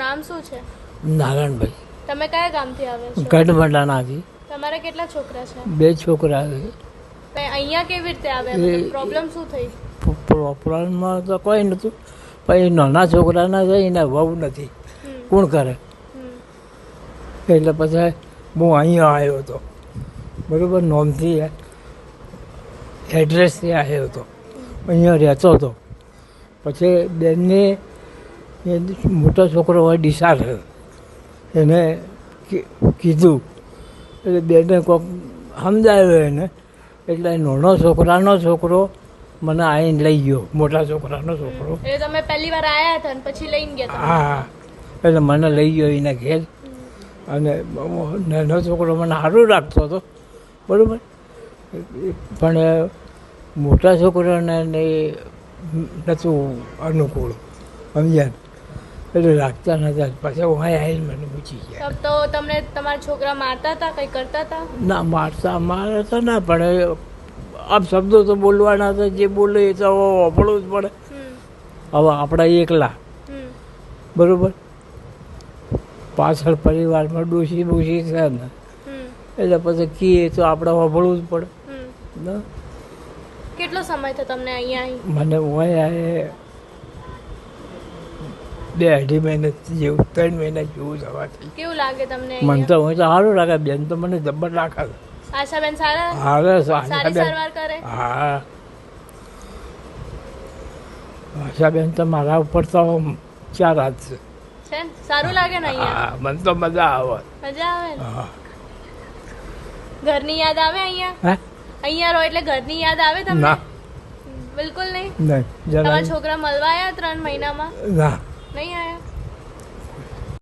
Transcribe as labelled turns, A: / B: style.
A: નામ શું છે?
B: નારાયણભાઈ.
A: તમે કયા ગામથી આવ્યા છો?
B: ગઢમંડાનાથી.
A: તમારા કેટલા છોકરા છે?
B: બે છોકરા છે.
A: અહીંયા કેવી રીતે આવ્યા પ્રોબ્લેમ શું થઈ?
B: પ્રોબ્લેમમાં તો કોઈ નહોતું. પણ નાના છોકરાના છે એને વહુ નથી. કોણ કરે? એટલે પછી હું અહીંયા આવ્યો હતો. બરાબર નોમથી એડ્રેસથી આવ્યો હતો. અહીંયા રહેતો હતો. પછી બેનને એ મોટો છોકરો હોય ડીસા છે એને કીધું. એટલે બેને કોક સમજાવ્યો એને. એટલે નાનો છોકરાનો છોકરો મને આવીને લઈ ગયો. મોટા છોકરાનો છોકરો.
A: તમે પહેલી વાર આવ્યા હતા ને પછી લઈને ગયા
B: હા એટલે મને લઈ ગયો એના ઘેર. અને નાનો છોકરો મને સારું રાખતો હતો. બરાબર? પણ મોટા છોકરાને નહોતું અનુકૂળ. સમજ્યા? એટલે રાખતા નતા. પાછા હું આવીને મને પૂછી ગયા.
A: તો તમને તમારા છોકરા મારતા હતા કંઈ કરતા હતા?
B: ના મારતા મારે તો ના પણ આમ શબ્દો તો બોલવાના હતા. જે બોલે એ તો વાપરવું જ પડે. હવે આપણા એકલા. બરોબર? પાછળ પરિવારમાં ડોસી ડોસી છે ને. એટલે પછી કીએ તો આપણે વાપરવું જ પડે.
A: કેટલો સમય થયો તમને અહીંયા અહીં
B: મને હું આ બે અઢી મહિના જેવું ત્રણ મહિના જેવું થવાથી
A: કેવું લાગે તમને
B: મને તો હું તો સારું લાગે બેન તો મને જબર રાખે
A: આશાબેન સારા?
B: હારે
A: સારી સારવાર કરે?
B: હા. આશાબેન તો મારા ઉપર તો ચાર હાથ છે?
A: સારું લાગે ને અહીંયા?
B: હા મને તો મજા આવે.
A: મજા આવે ઘરની યાદ આવે અહીંયા? અહીંયા રહો એટલે ઘરની યાદ આવે તમને?
B: ના.
A: બિલકુલ નહીં? તમારા છોકરા મળવા આવ્યા ત્રણ મહિનામાં?
B: ના.
A: नहीं आया